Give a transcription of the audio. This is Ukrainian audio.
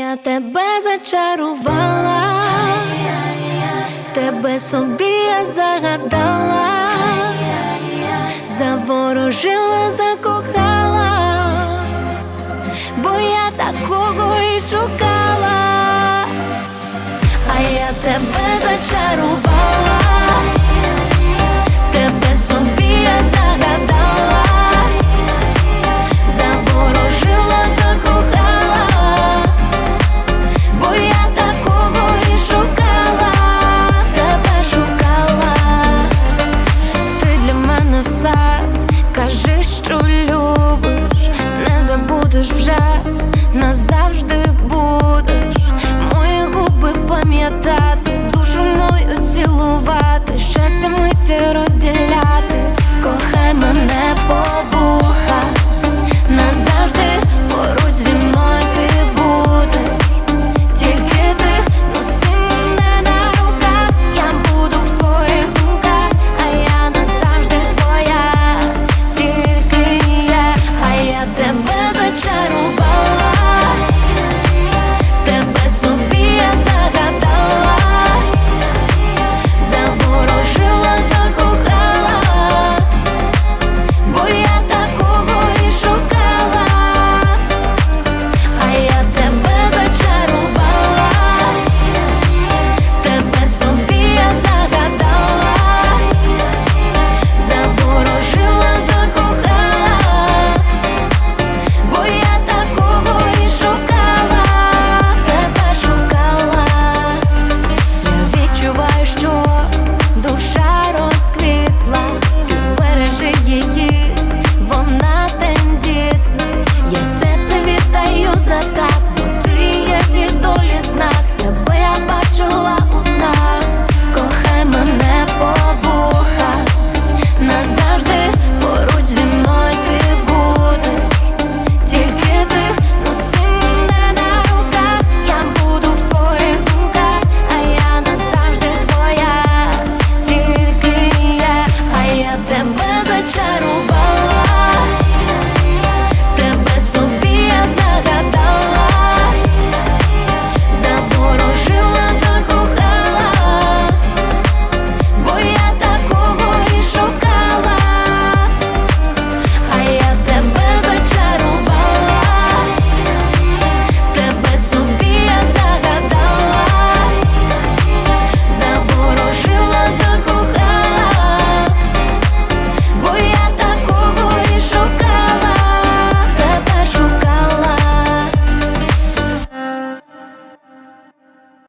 я тебе зачарувала, тебе собі я загадала, заворожила, закохала, бо я такого і шукала, а я тебе зачарувала, Кажи, що любиш, не забудеш вже, назавжди будеш. Мої губи пам'ятати, душу мою цілувати, щастя ми ті тебе зачарував.